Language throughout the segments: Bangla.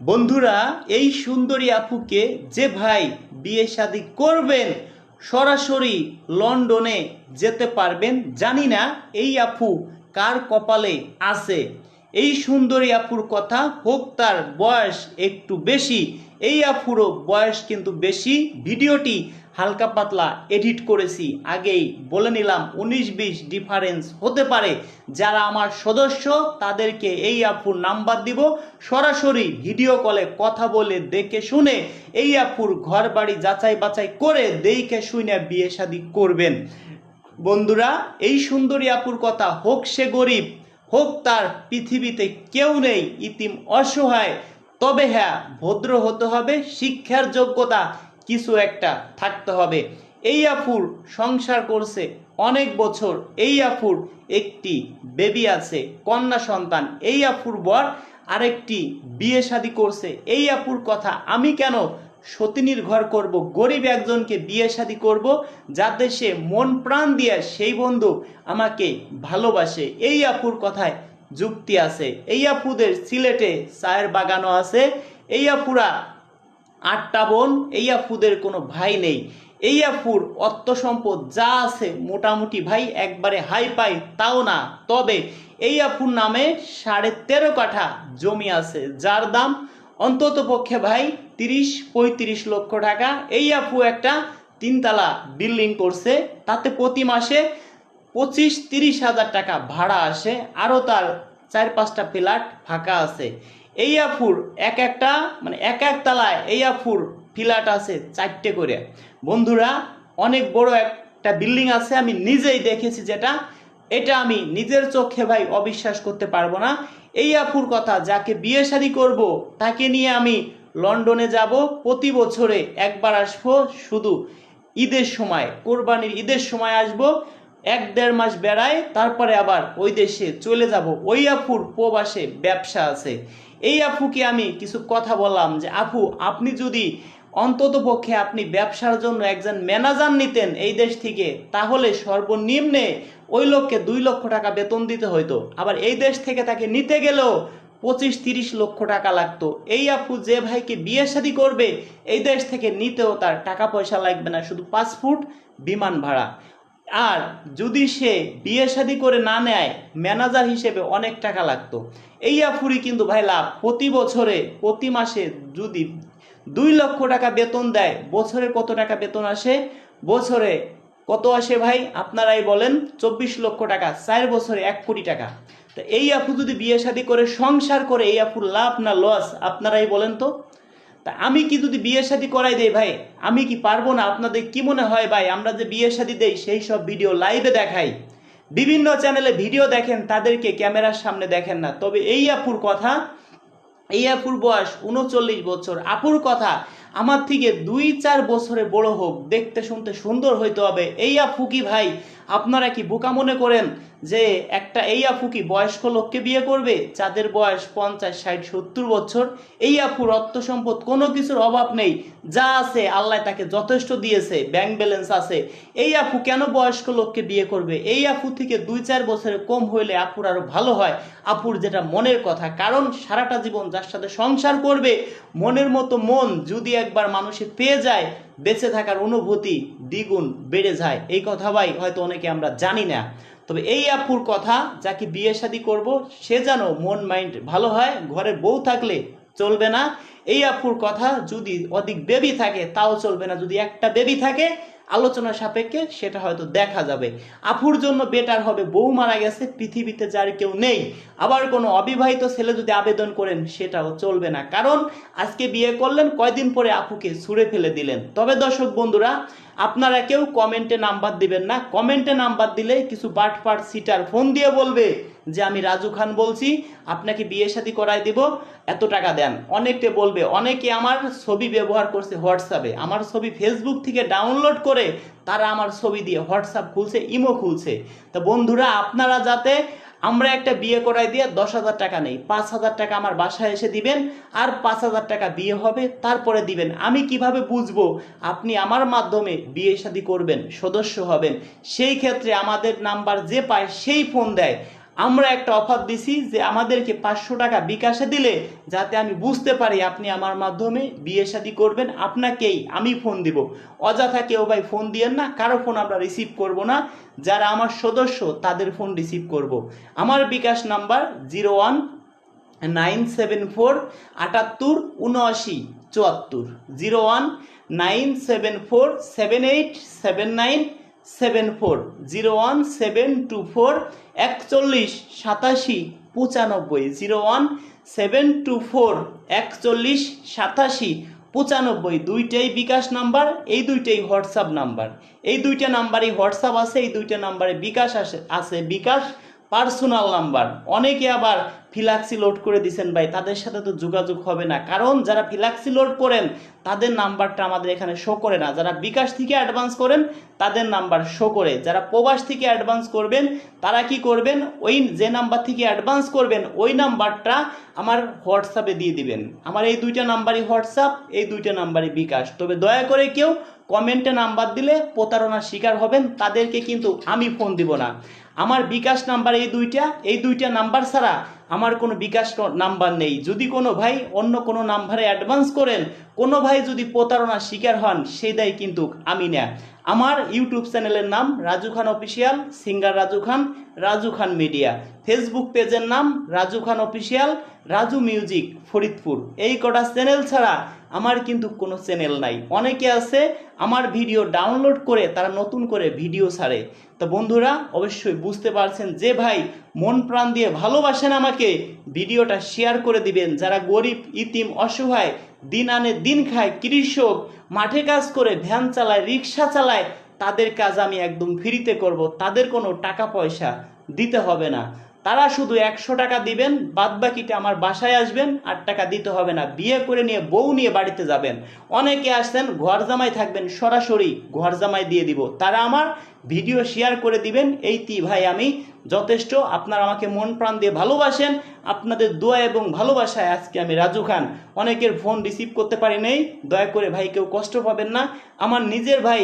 বন্ধুরা, এই সুন্দরী আপুকে যে ভাই বিয়ে শাদী করবেন, সরাসরি লন্ডনে যেতে পারবেন, জানি না এই আপু কার কপালে আছে। এই সুন্দরী আপুর কথা হোক তার বয়স একটু বেশি, এই আপুরও বয়স কিন্তু বেশি। ভিডিওটি হালকা পাতলা এডিট করেছি। আগেই বলে নিলাম উনিশ বিশ ডিফারেন্স হতে পারে। যারা আমার সদস্য, তাদেরকে এই আপুর নাম্বার দিব। সরাসরি ভিডিও কলে কথা বলে দেখে শুনে এই আপুর ঘর বাড়ি যাচাই বাছাই করে দেখে শুনে বিয়ে শাদী করবেন। বন্ধুরা, এই সুন্দরী আপুর কথা হোক সে গরিব, হোক তার পৃথিবীতে কেউ নেই, ইতিম অসহায়, তবে হ্যাঁ ভদ্র হতে হবে, শিক্ষার যোগ্যতা কিছু একটা থাকতে হবে। এই আফুর সংসার করছে অনেক বছর। এই আফুর একটি বেবি আছে, কন্যা সন্তান। এই আফুর বর আরেকটি বিয়ে শাদি করছে। এই আপুর কথা আমি কেন সতিনীর ঘর করব, গরিব একজনকে বিয়ে শাদী করব, যাতে সে মন প্রাণ দিয়ে সেই বন্ধু আমাকে ভালোবাসে? এই আপুর কথায় যুক্তি আছে। এই আপুদের সিলেটে চায়ের বাগানও আছে। এই আপুরা আটটা বোন, এই আফুদের কোনো ভাই নেই। এই আফুর অর্থ সম্পদ যা আছে মোটামুটি ভাই, একবারে হাই পাই, তাও না। তবে এই আফুর নামে সাড়ে তেরো কাঠা জমি আছে, যার দাম অন্তত পক্ষে ভাই তিরিশ, পঁয়ত্রিশ লক্ষ টাকা। এই আফু একটা তিনতলা বিল্ডিং করছে, তাতে প্রতি মাসে পঁচিশ, তিরিশ হাজার টাকা ভাড়া আসে। আরও তার চার পাঁচটা ফ্ল্যাট ফাঁকা আছে। এই আফুর এক একটা মানে এক এক তলায় এই আফুর ফ্ল্যাট আছে চারটে করে। বন্ধুরা, অনেক বড় একটা বিল্ডিং আছে, আমি নিজেই দেখেছি যেটা। এটা আমি নিজের চোখে ভাই অবিশ্বাস করতে পারব না। এই আফুর কথা, যাকে বিয়ে শাদী করব, তাকে নিয়ে আমি লন্ডনে যাব, প্রতি বছরে একবার আসব শুধু ঈদের সময়, কোরবানির ঈদের সময় আসব, এক দেড় মাস বেড়ায়, তারপরে আবার ওই দেশে চলে যাব। ওই আফুর প্রবাসে ব্যবসা আছে। এই আফুকে আমি কিছু কথা বললাম যে, আফু, আপনি যদি অন্তত পক্ষে আপনি ব্যবসার জন্য একজন ম্যানেজার নিতেন এই দেশ থেকে, তাহলে সর্বনিম্নে ওই লোককে দুই লক্ষ টাকা বেতন দিতে হইতো। আবার এই দেশ থেকে তাকে নিতে গেলেও পঁচিশ তিরিশ লক্ষ টাকা লাগতো। এই আপু যে ভাইকে বিয়ে শাদী করবে, এই দেশ থেকে নিতেও তার টাকা পয়সা লাগবে না। শুধু পাসপোর্ট বিমান ভাড়া। আর যদি সে বিয়ে শাদী করে না নেয় ম্যানেজার হিসেবে অনেক টাকা লাগতো। এই আফুরি কিন্তু ভাই লাভ প্রতি বছরে, প্রতি মাসে যদি দুই লক্ষ টাকা বেতন দেয়, বছরে কত টাকা বেতন আসে? বছরে কত আসে ভাই? আপনারাই বলেন, চব্বিশ লক্ষ টাকা, চার বছরে এক কোটি টাকা। তো এই আপু যদি বিয়ে শাদী করে, সংসার করে এই আপুর লাভ না লস আপনারাই বলেন তো? তা আমি কি যদি বিয়ে শাদী করাই দেই ভাই? আমি কি পারব না? আপনাদের কি মনে হয় ভাই? আমরা যে বিয়ে শাদী দেই, সেই সব ভিডিও লাইভে দেখাই। বিভিন্ন চ্যানেলে ভিডিও দেখেন, তাদেরকে ক্যামেরার সামনে দেখেন না। তবে এই আপুর কথা, এই আপুর বয়স উনচল্লিশ বছর। আপুর কথা, আমার থেকে দুই চার বছরে বড় হোক। দেখতে শুনতে সুন্দর হইতে হবে। এই আপু কি ভাই? আপনারা কি বোকা মনে করেন? যে একটা এই আপু কি বয়স্ক লোককে বিয়ে করবে? যাদের বয়স পঞ্চাশ, ষাট, সত্তর বছর, এই আপুর অর্থ সম্পদ কোনো কিছুর অভাব নেই। যা আছে আল্লাহ তাকে যথেষ্ট দিয়েছে ব্যাংক ব্যালেন্স আছে। এই আপু কেন বয়স্ক লোককে বিয়ে করবে? এই আপু থেকে দুই চার বছরে কম হইলে আপুর আরও ভালো হয়। আপুর যেটা মনের কথা, কারণ সারাটা জীবন যার সাথে সংসার করবে, মনের মতো মন যদি একবার মানুষে পেয়ে যায়, বেঁচে থাকার অনুভূতি দ্বিগুণ বেড়ে যায়। এই কথা ভাই হয়তো অনেকে আমরা জানি না। তবে এই আপুর কথা যাকে বিয়ে শাদী করব, সে যেন মন মাইন্ড ভালো হয় ঘরে বউ থাকলে চলবে না। এই আপুর কথা যদি অধিক বেবি থাকে, তাও চলবে না। যদি একটা বেবি থাকে, আলোচনা সাপেক্ষে সেটা হয়তো দেখা যাবে। আপুর জন্য বেটার হবে, বউ মারা গেছে, পৃথিবীতে যার কেউ নেই। আবার কোনো অবিবাহিত ছেলে যদি আবেদন করেন, সেটাও চলবে না। কারণ আজকে বিয়ে করলেন, কয়দিন পরে আপুকে ছুঁড়ে ফেলে দিলেন। তবে দর্শক বন্ধুরা, আপনারা কেউ কমেন্টে নাম্বার দিবেন না। কমেন্টে নাম্বার দিলে কিছু বাটপাট সিটার ফোন দিয়ে বলবে যে আমি রাজু খান বলছি, আপনাকে বিয়ে শাদী করাই দিব, এত টাকা দেন। অনেকে বলবে, অনেকে আমার ছবি ব্যবহার করছে হোয়াটসঅ্যাপে আমার ছবি ফেসবুক থেকে ডাউনলোড করে তারা আমার ছবি দিয়ে হোয়াটসঅ্যাপ খুলছে ইমো খুলছে। তো বন্ধুরা, আপনারা যাতে আমরা একটা বিয়ে করাই দিয়ে দশ হাজার টাকা নেই। পাঁচ হাজার টাকা আমার বাসায় এসে দিবেন, আর পাঁচ হাজার টাকা বিয়ে হবে, তারপরে দিবেন। আমি কীভাবে বুঝব? আপনি আমার মাধ্যমে বিয়ে শাদী করবেন, সদস্য হবেন। সেই ক্ষেত্রে আমাদের নাম্বার যে পায়, সেই ফোন দেয়। আমরা একটা অফার দিছি যে আমাদেরকে পাঁচশো টাকা বিকাশে দিলে যাতে আমি বুঝতে পারি আপনি আমার মাধ্যমে বিয়ে শাদী করবেন, আপনাকেই আমি ফোন দিব। অযথা কেউ ভাই ফোন দিয়েন না, কারও ফোন আমরা রিসিভ করব না। যারা আমার সদস্য, তাদের ফোন রিসিভ করব। আমার bKash number zero one nine seven four আটাত্তর উনআশি চুয়াত্তর। Zero one nine seven four seven eight seven nine seven four zero one seven two four একচল্লিশ সাতাশি, পঁচানব্বই, zero one seven two four একচল্লিশ, সাতাশি, পঁচানব্বই, দুইটাই বিকাশ নাম্বার, এই দুইটাই হোয়াটসঅ্যাপ নাম্বার। এই দুইটা নাম্বারই হোয়াটসঅ্যাপ আছে, এই দুইটা নাম্বারে বিকাশ আসে, আছে বিকাশ। Personal number. অনেকে আবার ফিলাক্সি লোড করে দিছেন, ভাই, তাদের সাথে তো যোগাযোগ হবে না। কারণ যারা ফিলাক্সি লোড করেন, তাদের নাম্বারটা আমাদের এখানে শো করে না। যারা বিকাশ থেকে অ্যাডভান্স করেন, তাদের নাম্বার শো করে। যারা প্রবাস থেকে অ্যাডভান্স করবেন, তারা কি করবেন? ওই যে নাম্বার থেকে অ্যাডভান্স করবেন, ওই নাম্বারটা আমার হোয়াটসঅ্যাপে দিয়ে দিবেন। আমার এই দুইটা নাম্বারই হোয়াটসঅ্যাপ, এই দুইটা নাম্বারই বিকাশ। তবে দয়া করে কেউ কমেন্টে নাম্বার দিলে প্রতারণার শিকার হবেন, তাদেরকে কিন্তু আমি ফোন দিব না। আমার বিকাশ নাম্বার এই দুইটা এই দুইটা নাম্বার ছাড়া আমার কোনো বিকাশ নাম্বার নেই। যদি কোনো ভাই অন্য কোনো নাম্বারে অ্যাডভান্স করেন কোনো ভাই যদি প্রতারণার শিকার হন, সেই দায় কিন্তু আমি না আমার ইউটিউব চ্যানেলের নাম Raju Khan official, singer Raju Khan Raju Khan media. Facebook পেজের নাম রাজু খান অফিসিয়াল, রাজু মিউজিক, ফরিদপুর। এই কটা চ্যানেল ছাড়া আমার কিন্তু কোনো চ্যানেল নাই। অনেকে আছে, আমার ভিডিও ডাউনলোড করে তারা নতুন করে ভিডিও ছাড়ে। তো বন্ধুরা, অবশ্যই বুঝতে পারছেন যে ভাই মন প্রাণ দিয়ে ভালোবাসেন আমাকে, ভিডিওটা শেয়ার করে দিবেন। যারা গরিব, ইতিম, অসহায় দিন আনে দিন খায়। কৃষক মাঠে কাজ করে, ভ্যান চালায়, রিক্সা চালায়, তাদের কাজ আমি একদম ফ্রিতে করব। তাদের কোনো টাকা পয়সা দিতে হবে না। তারা শুধু একশো টাকা দিবেন বাদ বাকিটা আমার বাসায় আসবেন আর টাকা দিতে হবে না, বিয়ে করে নিয়ে বউ নিয়ে বাড়িতে যাবেন। অনেকে আসছেন, ঘর জামাই থাকবেন, সরাসরি ঘর জামাই দিয়ে দিব। তারা আমার ভিডিও শেয়ার করে দিবেন, এই তি ভাই আমি যথেষ্ট, আপনারা আমাকে মন প্রাণ দিয়ে ভালোবাসেন, আপনাদের দোয়া এবং ভালোবাসায় আজকে আমি রাজু খান। অনেকের ফোন রিসিভ করতে পারি নেই, দয়া করে ভাই কেউ কষ্ট পাবেন না। আমার নিজের ভাই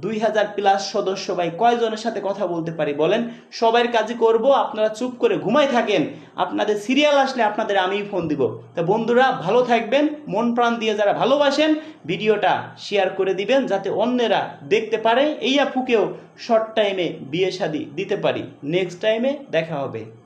দুই হাজার প্লাস সদস্য ভাই কয়জনের সাথে কথা বলতে পারি বলেন? সবার কাজই করব, আপনারা চুপ করে ঘুমাই থাকেন। আপনাদের সিরিয়াল আসলে আপনাদের আমিই ফোন দিব। তা বন্ধুরা, ভালো থাকবেন, মন প্রাণ দিয়ে যারা ভালোবাসেন, ভিডিওটা শেয়ার করে দিবেন যাতে অন্যেরা দেখতে পারে। এই আপুকেও শর্ট টাইমে বিয়ে শাদি দিতে পারি। নেক্সট টাইমে দেখা হবে।